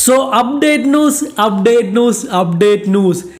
So update news, update news, update news.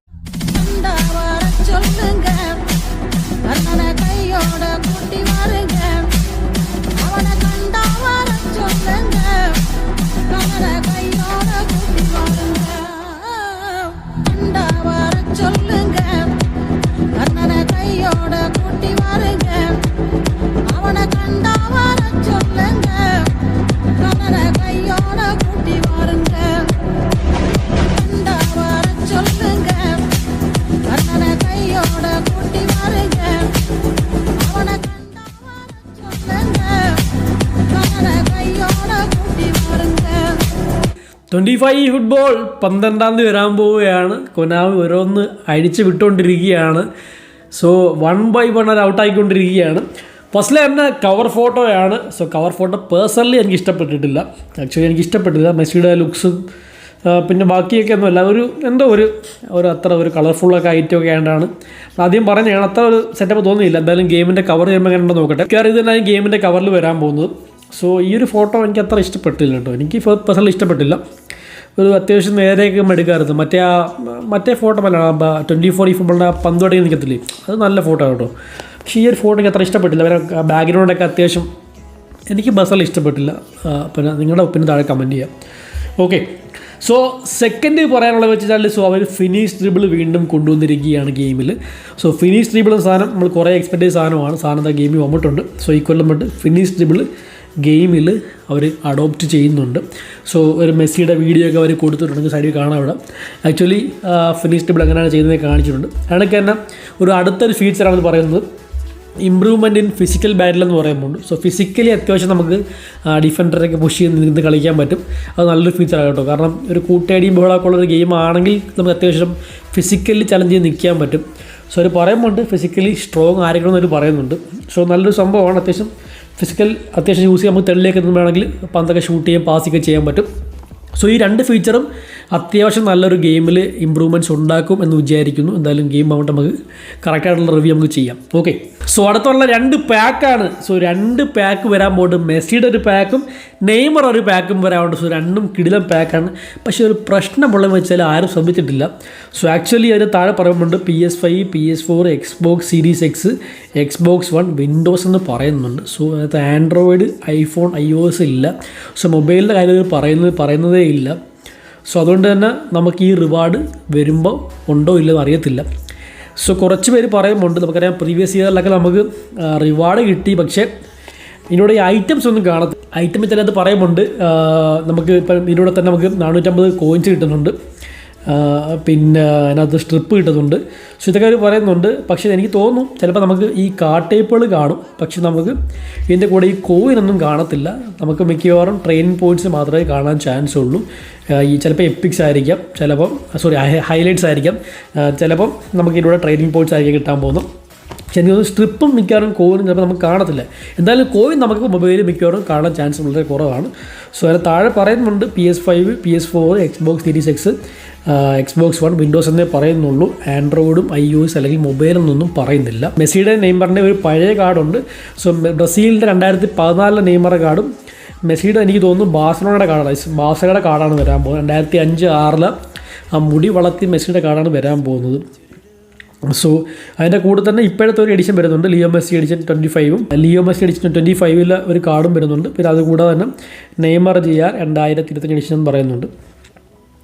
Twenty five football പന്ത്രണ്ടാം തീയതി വരാൻ പോവുകയാണ്. കൊനാവ് ഓരോന്ന് അഴിച്ചു വിട്ടുകൊണ്ടിരിക്കുകയാണ്. സോ വൺ ബൈ വൺ അവർ ഔട്ടായിക്കൊണ്ടിരിക്കുകയാണ് ഫസ്റ്റിലെ തന്നെ കവർ ഫോട്ടോയാണ് സോ കവർ ഫോട്ടോ പേഴ്സണലി എനിക്ക് ഇഷ്ടപ്പെട്ടിട്ടില്ല. ആക്ച്വലി എനിക്ക് ഇഷ്ടപ്പെട്ടില്ല. മെസ്സിയുടെ ലുക്സും പിന്നെ ബാക്കിയൊക്കെ ഒന്നുമല്ല ഒരു എന്തോ ഒരു ഒരു അത്ര ഒരു കളർഫുള്ളൊക്കെ ഐറ്റമൊക്കെ ആയതുകൊണ്ടാണ്. ആദ്യം പറഞ്ഞാണ് അത്ര ഒരു സെറ്റപ്പ് തോന്നിയില്ല. എന്തായാലും ഗെയിമിന്റെ കവർ ചെയ്യുമ്പോൾ എങ്ങനെ നോക്കട്ടെ. കയറി തന്നെ ഗെയിമിന്റെ കവറിൽ വരാൻ പോകുന്നത്. സോ ഈ ഒരു ഫോട്ടോ എനിക്ക് അത്ര ഇഷ്ടപ്പെട്ടില്ല കേട്ടോ. എനിക്ക് പേഴ്സണലി ഇഷ്ടപ്പെട്ടില്ല. ഒരു അത്യാവശ്യം നേരെയൊക്കെ എടുക്കാറുണ്ട് മറ്റേ ആ മറ്റേ ഫോട്ടോ അല്ല ട്വന്റി ഫോർ ഈ ഫുട്ബോളിന്റെ ആ പന്ത് തുടങ്ങി നിൽക്കത്തില്ലേ അത് നല്ല ഫോട്ടോ കേട്ടോ. പക്ഷേ ഈ ഒരു ഫോട്ടോ എനിക്ക് അത്ര ഇഷ്ടപ്പെട്ടില്ല. അവരെ ബാക്ക്ഗ്രൗണ്ടൊക്കെ അത്യാവശ്യം എനിക്ക് ബസ്സെല്ലാം ഇഷ്ടപ്പെട്ടില്ല. പിന്നെ നിങ്ങളുടെ ഒപ്പിന് താഴെ കമന്റ് ചെയ്യാം. ഓക്കെ സോ സെക്കൻഡ് പറയാനുള്ളത് വെച്ചാൽ സോ അവർ ഫിനിഷ് ഡ്രിബിൾ വീണ്ടും കൊണ്ടുവന്നിരിക്കുകയാണ് ഗെയിമിൽ സോ ഫിനിഷ് ഡ്രിബിൾ സാധനം നമ്മൾ കുറേ എക്സ്പെക്റ്റ് ചെയ്ത സാധനമാണ്. സാധനം ഗെയിമിൽ വന്നിട്ടുണ്ട്. സോ ഈ കൊല്ലം തൊട്ട് ഫിനിഷ് ഡ്രിബിൾ ഗെയിമിൽ അവർ അഡോപ്റ്റ് ചെയ്യുന്നുണ്ട്. സോ ഒരു മെസ്സിയുടെ വീഡിയോ ഒക്കെ അവർ കൊടുത്തിട്ടുണ്ട് സൈഡിൽ കാണാം അവിടെ. ആക്ച്വലി ഫിനിഷ് ടേബിൾ എങ്ങനെയാണ് ചെയ്യുന്നത് കാണിച്ചിട്ടുണ്ട്. അതിനൊക്കെ തന്നെ ഒരു അടുത്തൊരു ഫീച്ചറാണെന്ന് പറയുന്നത് ഇമ്പ്രൂവ്മെന്റ് ഇൻ ഫിസിക്കൽ ബാറ്റിൽ എന്ന് പറയുമ്പോൾ സോ ഫിസിക്കലി അത്യാവശ്യം നമുക്ക് ഡിഫൻഡറൊക്കെ പുഷ് ചെയ്ത് നിന്ന് കളിക്കാൻ പറ്റും. അത് നല്ലൊരു ഫീച്ചറാണ് കേട്ടോ. കാരണം ഒരു കൂട്ടയടിയും ബഹളമൊക്കെ ഉള്ളൊരു ഗെയിം ആണെങ്കിൽ നമുക്ക് അത്യാവശ്യം ഫിസിക്കലി ചലഞ്ച് ചെയ്ത് നിൽക്കാൻ പറ്റും. സോ അവർ പറയുന്നുണ്ട് ഫിസിക്കലി സ്ട്രോങ് ആയിരിക്കണം അവർ പറയുന്നുണ്ട്. സോ നല്ലൊരു സംഭവമാണ്. അത്യാവശ്യം ഫിസിക്കൽ അത്യാവശ്യം യൂസ് ചെയ്യാൻ നമുക്ക് തെളിലേക്ക് വേണമെങ്കിൽ പന്തൊക്കെ ഷൂട്ട് ചെയ്യാൻ പാസൊക്കെ ചെയ്യാൻ പറ്റും. സോ ഈ രണ്ട് ഫീച്ചറും അത്യാവശ്യം നല്ലൊരു ഗെയിമിൽ ഇമ്പ്രൂവ്മെന്റ്സ് ഉണ്ടാക്കും എന്ന് വിചാരിക്കുന്നു. എന്തായാലും ഗെയിം ആവുമ്പോൾ നമുക്ക് കറക്റ്റായിട്ടുള്ള റിവ്യൂ നമുക്ക് ചെയ്യാം. ഓക്കെ സോ അടുത്തുള്ള രണ്ട് പാക്കാണ് സോ രണ്ട് പാക്ക് വരാൻ പോകുന്നത് മെസ്സിയുടെ ഒരു പാക്കും നെയ്മർ ഒരു പാക്കും വരാറുണ്ട് സോ രണ്ടും കിടിലം പാക്കാണ് പക്ഷേ ഒരു പ്രശ്നമുള്ളതെന്ന് വെച്ചാൽ ആരും ശ്രമിച്ചിട്ടില്ല സോ ആക്ച്വലി അതിന് താഴെ പറയുന്നുണ്ട് P S five P S four Xbox series X Xbox one Windows എന്ന് പറയുന്നുണ്ട്. സോ അതിനകത്ത് Android iPhone I O S ഇല്ല സോ മൊബൈലിന്റെ കാര്യം പറയുന്നത് പറയുന്നതേ ഇല്ല. സോ അതുകൊണ്ട് തന്നെ നമുക്ക് ഈ റിവാർഡ് വരുമ്പോൾ ഉണ്ടോ ഇല്ലെന്ന് അറിയത്തില്ല. സോ കുറച്ച് പേര് പറയുന്നുണ്ട്. നമുക്കറിയാം പ്രീവിയസ് ഇയറിലൊക്കെ നമുക്ക് റിവാർഡ് കിട്ടി. പക്ഷേ ഇതിനോട് ഈ ഐറ്റംസ് ഒന്നും കാണത്തില്ല. ഐറ്റം ഇതിനകത്ത് പറയുന്നുണ്ട്. ആ, നമുക്ക് ഇപ്പം ഇതിലൂടെ തന്നെ നമുക്ക് നാനൂറ്റമ്പത് കോയിൻസ് കിട്ടുന്നുണ്ട്. പിന്നെ അതിനകത്ത് സ്ട്രിപ്പ് കിട്ടുന്നുണ്ട്. സോ ഇതൊക്കെ പറയുന്നുണ്ട്. പക്ഷേ എനിക്ക് തോന്നുന്നു ചിലപ്പോൾ നമുക്ക് ഈ കാട്ടേപ്പുകൾ കാണും. പക്ഷെ നമുക്ക് ഇതിന്റെ കൂടെ ഈ കോയിനൊന്നും കാണത്തില്ല. നമുക്ക് മിക്കവാറും ട്രെയിനിങ് പോയിന്റ്സ് മാത്രമേ കാണാൻ ചാൻസ് ഉള്ളൂ. ഈ ചിലപ്പോൾ എപ്പിക്സ് ആയിരിക്കാം. ചിലപ്പം സോറി ഹൈലൈറ്റ്സ് ആയിരിക്കാം. ചിലപ്പം നമുക്ക് ഇതിലൂടെ ട്രെയിനിങ് പോയിന്റ്സ് ആയിരിക്കും കിട്ടാൻ പോകുന്നു പക്ഷെ എനിക്ക് സ്ട്രിപ്പും മിക്കവാറും കോവിനും ചിലപ്പോൾ നമുക്ക് കാണത്തില്ല. എന്തായാലും കോവിൻ നമുക്ക് മൊബൈലിൽ മിക്കവാറും കാണാൻ ചാൻസ് വളരെ കുറവാണ്. സോ അതിൽ താഴെ പറയുന്നുണ്ട് P S five P S four Xbox series X Xbox one Windows എന്നേ പറയുന്നുള്ളൂ. ആൻഡ്രോയിഡും ഐ ഒ എസ് അല്ലെങ്കിൽ മൊബൈലൊന്നും പറയുന്നില്ല. മെസ്സിയുടെ നെയ്മറിന്റെ ഒരു പഴയ കാർഡുണ്ട്. സോ ബ്രസീലിന്റെ രണ്ടായിരത്തി പതിനാലിലെ നെയ്മറ കാർഡും മെസ്സിയുടെ എനിക്ക് തോന്നുന്നു ബാഴ്സലോണയുടെ കാർഡാണ്. ബാസയുടെ കാർഡാണ് വരാൻ പോകുന്നത്. രണ്ടായിരത്തി അഞ്ച് ആറിലെ ആ മുടി വളർത്തി മെസ്സിയുടെ കാർഡാണ് വരാൻ പോകുന്നത്. സോ അതിന്റെ കൂടെ തന്നെ ഇപ്പോഴത്തെ ഒരു എഡിഷൻ വരുന്നുണ്ട്. ലിയോ മെസ്സി എഡിഷൻ ട്വന്റി ഫൈവും ലിയോ മെസ്സി എഡിഷൻ ട്വന്റി ഫൈവിൽ ഒരു കാർഡും വരുന്നുണ്ട്. പിന്നെ അതുകൂടാതെ തന്നെ നെയ്മർ ജി ആർ രണ്ടായിരത്തി ഇരുപത്തഞ്ച് എഡിഷൻ എന്ന് പറയുന്നുണ്ട്.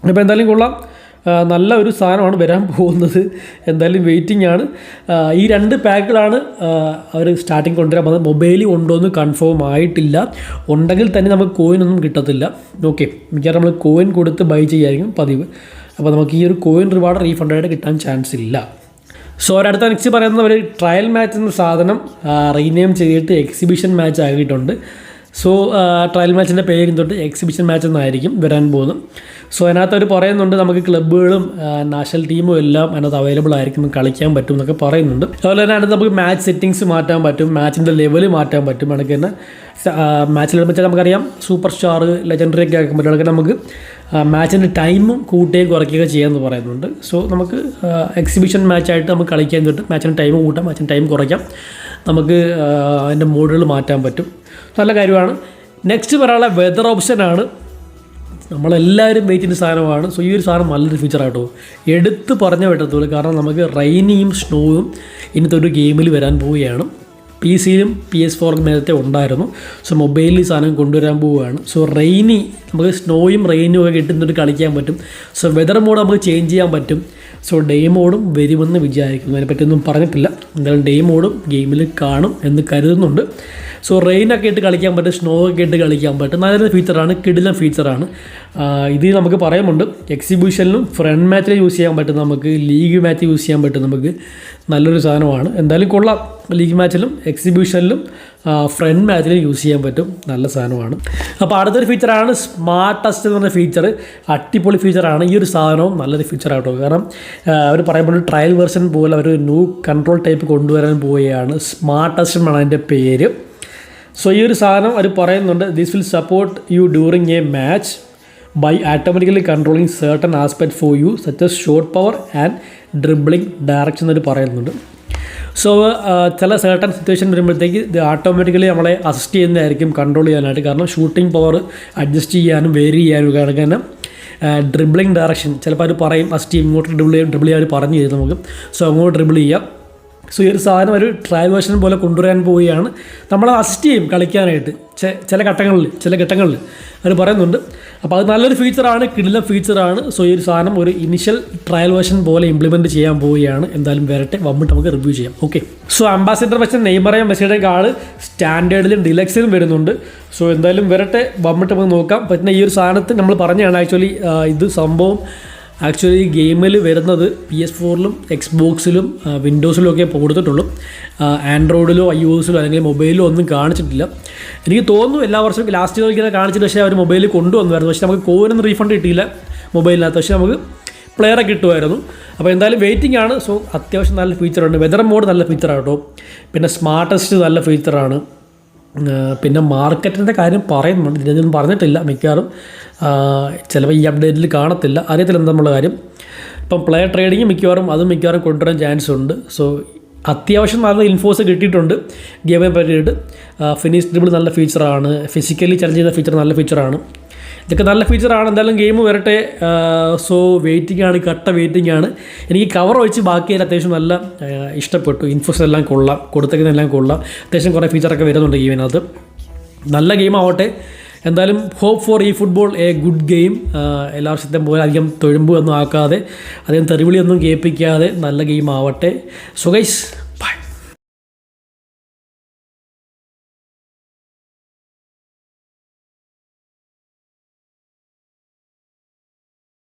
അപ്പോൾ എന്തായാലും കൊള്ളാം. നല്ല ഒരു സാധനമാണ് വരാൻ പോകുന്നത്. എന്തായാലും വെയിറ്റിംഗ് ആണ്. ഈ രണ്ട് പാക്കുകളാണ് അവർ സ്റ്റാർട്ടിങ് കൊണ്ടുവരാൻ പോകുന്നത്. മൊബൈലിൽ ഉണ്ടോ എന്ന് കൺഫേം ആയിട്ടില്ല. ഉണ്ടെങ്കിൽ തന്നെ നമുക്ക് കോയിൻ ഒന്നും കിട്ടത്തില്ല. ഓക്കെ മിക്കവാറും നമ്മൾ കോയിൻ കൊടുത്ത് ബൈ ചെയ്യായിരിക്കും പതിവ്. അപ്പോൾ നമുക്ക് ഈ ഒരു കോയിൻ റിവാർഡ് റീഫണ്ടായിട്ട് കിട്ടാൻ ചാൻസ് ഇല്ല. സോ അവരടുത്ത നെക്സ്റ്റ് പറയുന്നത് അവർ ട്രയൽ മാച്ച് എന്ന സാധനം റീനെയിം ചെയ്തിട്ട് എക്സിബിഷൻ മാച്ച് ആക്കിയിട്ടുണ്ട്. സോ ട്രയൽ മാച്ചിന്റെ പേരും തൊട്ട് എക്സിബിഷൻ മാച്ച് എന്നായിരിക്കും വരാൻ പോകുന്നത് സോ അതിനകത്ത് അവർ പറയുന്നുണ്ട് നമുക്ക് ക്ലബ്ബുകളും നാഷണൽ ടീമും എല്ലാം അതിനകത്ത് അവൈലബിൾ ആയിരിക്കും കളിക്കാൻ പറ്റും എന്നൊക്കെ പറയുന്നുണ്ട്. അതുപോലെ തന്നെ അതിനകത്ത് നമുക്ക് മാച്ച് സെറ്റിങ്സ് മാറ്റാൻ പറ്റും മാച്ചിന്റെ ലെവൽ മാറ്റാൻ പറ്റും അതൊക്കെ തന്നെ മാച്ചിൽ വെച്ചാൽ നമുക്കറിയാം സൂപ്പർ സ്റ്റാർ ലെജൻഡറി ഒക്കെ ആക്കാൻ പറ്റും നമുക്ക് മാച്ചിന്റെ ടൈമും കൂട്ടുകയും കുറയ്ക്കുകയും ചെയ്യാമെന്ന് പറയുന്നുണ്ട്. സോ നമുക്ക് എക്സിബിഷൻ മാച്ചായിട്ട് നമുക്ക് കളിക്കാൻ തൊട്ട് മാച്ചിന്റെ ടൈം കൂട്ടാം മാച്ചിന്റെ ടൈം കുറയ്ക്കാം. നമുക്ക് അതിന്റെ മോഡുകൾ മാറ്റാൻ പറ്റും. നല്ല കാര്യമാണ്. നെക്സ്റ്റ് പറയാനുള്ള വെതർ ഓപ്ഷനാണ് നമ്മളെല്ലാവരും വെയിറ്റ് ചെയ്യുന്ന സാധനമാണ്. സോ ഈ ഒരു സാധനം നല്ലൊരു ഫീച്ചറാട്ടോ എടുത്ത് പറഞ്ഞ പറ്റത്തുള്ളൂ കാരണം നമുക്ക് റെയിനിയും സ്നോയും ഇന്നത്തെ ഒരു ഗെയിമിൽ വരാൻ പോവുകയാണ്. പി സിയിലും പി എസ് ഫോറും നേരത്തെ ഉണ്ടായിരുന്നു. സോ മൊബൈലിൽ സാധനം കൊണ്ടുവരാൻ പോവുകയാണ്. സോ റെയിനി നമുക്ക് സ്നോയും റെയിനും ഒക്കെ കിട്ടുന്നിട്ട് കളിക്കാൻ പറ്റും. സോ വെതർ മോഡ് നമുക്ക് ചേഞ്ച് ചെയ്യാൻ പറ്റും. സോ ഡേ മോഡും വരുമെന്ന് വിചാരിക്കുന്നു. അതിനെപ്പറ്റിയൊന്നും പറഞ്ഞിട്ടില്ല. എന്തായാലും ഡേ മോഡും ഗെയിമിൽ കാണും എന്ന് കരുതുന്നുണ്ട്. സോ റെയിനൊക്കെ ഇട്ട് കളിക്കാൻ പറ്റും സ്നോ ഒക്കെ ഇട്ട് കളിക്കാൻ പറ്റും. നല്ലൊരു ഫീച്ചറാണ് കിടിലം ഫീച്ചറാണ് ഇത് നമുക്ക് പറയുന്നുണ്ട് എക്സിബിഷനിലും ഫ്രണ്ട് മാച്ചിൽ യൂസ് ചെയ്യാൻ പറ്റും നമുക്ക്. ലീഗ് മാച്ച് യൂസ് ചെയ്യാൻ പറ്റും നമുക്ക്. നല്ലൊരു സാധനമാണ്. എന്തായാലും കൊള്ളാം. ലീഗ് മാച്ചിലും എക്സിബിഷനിലും ഫ്രണ്ട് മാച്ചിലും യൂസ് ചെയ്യാൻ പറ്റും. നല്ല സാധനമാണ്. അപ്പോൾ അടുത്തൊരു ഫീച്ചറാണ് സ്മാർട്ട് ടസ്റ്റ് എന്ന് പറഞ്ഞ ഫീച്ചർ അടിപൊളി ഫീച്ചറാണ് ഈ ഒരു സാധനവും നല്ലൊരു ഫീച്ചറാട്ടോ കാരണം അവർ പറയുമ്പോൾ ട്രയൽ വെർഷൻ പോലെ അവർ ന്യൂ കൺട്രോൾ ടൈപ്പ് കൊണ്ടുവരാൻ പോവുകയാണ്. സ്മാർട്ട് ടസ്റ്റ് എന്നാണ് അതിന്റെ പേര്. സോ ഈ ഒരു സാധനം അവർ പറയുന്നുണ്ട് this will support you during a match by automatically controlling certain aspect for you such as shot power and dribbling direction എന്നൊരു പറയുന്നുണ്ട്. സോ ചില certain സിറ്റുവേഷൻ വരുമ്പോഴത്തേക്ക് ഇത് ഓട്ടോമാറ്റിക്കലി നമ്മളെ അസിസ്റ്റ് ചെയ്യുന്നതായിരിക്കും കൺട്രോൾ ചെയ്യാനായിട്ട്. കാരണം ഷൂട്ടിംഗ് പവർ അഡ്ജസ്റ്റ് ചെയ്യാനും വേരി ചെയ്യാനും കാരണം ഡ്രിബ്ലിംഗ് ഡയറക്ഷൻ ചിലപ്പോൾ അവർ പറയും അസിസ്റ്റ് ഇങ്ങോട്ട് ഡ്രിബിൾ ചെയ്യും ഡ്രിബിൾ ചെയ്യാൻ പറഞ്ഞു തരും നമുക്ക്. സോ അങ്ങോട്ട് ഡ്രിബിൾ ചെയ്യാം. സോ ഈ ഒരു സാധനം ഒരു ട്രയൽ വേർഷൻ പോലെ കൊണ്ടുവരാൻ പോവുകയാണ്. നമ്മളെ അസിസ്റ്റ് ചെയ്യും കളിക്കാനായിട്ട്. ചില ഘട്ടങ്ങളിൽ ചില ഘട്ടങ്ങളിൽ അവർ പറയുന്നുണ്ട്. അപ്പോൾ അത് നല്ലൊരു ഫീച്ചറാണ് കിടിലം ഫീച്ചറാണ് സോ ഈ ഒരു സാധനം ഒരു ഇനിഷ്യൽ ട്രയൽ വേർഷൻ പോലെ ഇംപ്ലിമെന്റ് ചെയ്യാൻ പോവുകയാണ്. എന്തായാലും വരട്ടെ. വമ്മിട്ട് നമുക്ക് റിവ്യൂ ചെയ്യാം. ഓക്കെ സോ അംബാസിഡർ വെച്ച നെയ്മറയും മെസ്സിയുടെ കാൾ സ്റ്റാൻഡേർഡിലും ഡിലക്സിലും വരുന്നുണ്ട്. സോ എന്തായാലും വരട്ടെ. വമ്മിട്ട് നമുക്ക് നോക്കാം. പറ്റുന്ന ഈ ഒരു സാധനത്തിൽ നമ്മൾ പറഞ്ഞതാണ്. ആക്ച്വലി ഇത് സംഭവം ആക്ച്വലി ഗെയിമിൽ വരുന്നത് പി എസ് ഫോറിലും എക്സ് ബോക്സിലും വിൻഡോസിലും ഒക്കെ കൊടുത്തിട്ടുള്ളൂ. ആൻഡ്രോയിഡിലോ ഐ ഒസിലോ അല്ലെങ്കിൽ മൊബൈലിലോ ഒന്നും കാണിച്ചിട്ടില്ല. എനിക്ക് തോന്നുന്നു എല്ലാ വർഷവും ലാസ്റ്റ് കളിക്കുന്ന കാണിച്ചിട്ട് പക്ഷേ അവർ മൊബൈലിൽ കൊണ്ടുവന്നായിരുന്നു പക്ഷേ നമുക്ക് കോവിനൊന്നും റീഫണ്ട് കിട്ടിയില്ല മൊബൈലിനകത്ത് പക്ഷേ നമുക്ക് പ്ലെയറെ കിട്ടുമായിരുന്നു. അപ്പോൾ എന്തായാലും വെയിറ്റിംഗ് ആണ്. സോ അത്യാവശ്യം നല്ല ഫീച്ചറുണ്ട് വെതർ മോഡ് നല്ല ഫീച്ചറാണ് കേട്ടോ. പിന്നെ സ്മാർട്ടസ്റ്റ് നല്ല ഫീച്ചറാണ് പിന്നെ മാർക്കറ്റിന്റെ കാര്യം പറയുന്നുണ്ട്. ഇതിനൊന്നും പറഞ്ഞിട്ടില്ല മിക്കവാറും. ചിലപ്പോൾ ഈ അപ്ഡേറ്റിൽ കാണത്തില്ല. അറിയത്തില്ല എന്താ നമ്മളെ കാര്യം. ഇപ്പം പ്ലെയർ ട്രേഡിങ് മിക്കവാറും അതും മിക്കവാറും കൊണ്ടുവരാൻ ചാൻസ് ഉണ്ട്. സോ അത്യാവശ്യം നല്ല ഇൻഫോസ് കിട്ടിയിട്ടുണ്ട്. ഗെയിമിനെ പറ്റിയിട്ട്. ഫിനിഷ് ഡ്രിബിൾ നല്ല ഫീച്ചറാണ് ഫിസിക്കലി ചലഞ്ച് ചെയ്യുന്ന ഫീച്ചർ നല്ല ഫീച്ചറാണ് ഇതൊക്കെ നല്ല ഫീച്ചറാണ് എന്തായാലും ഗെയിം വരട്ടെ. സോ വെയിറ്റിംഗ് ആണ് കട്ട വെയിറ്റിംഗ് ആണ്. എനിക്ക് കവർ വെച്ച് ബാക്കിയെല്ലാം അത്യാവശ്യം നല്ല ഇഷ്ടപ്പെട്ടു. ഇൻഫോസ് എല്ലാം കൊള്ളാം. കൊടുത്തേക്കുന്നതെല്ലാം കൊള്ളാം. അത്യാവശ്യം കുറേ ഫീച്ചറൊക്കെ വരുന്നുണ്ട് ഗെയിമിനകത്ത് നല്ല ഗെയിം ആവട്ടെ. എന്തായാലും ഹോപ്പ് ഫോർ ഈ ഫുട്ബോൾ എ ഗുഡ് ഗെയിം എല്ലാ വർഷത്തെ പോലെ അധികം തൊഴുമ്പ് ഒന്നും ആക്കാതെ അധികം തെറിവിളിയൊന്നും കേൾപ്പിക്കാതെ നല്ല ഗെയിം ആവട്ടെ. സോ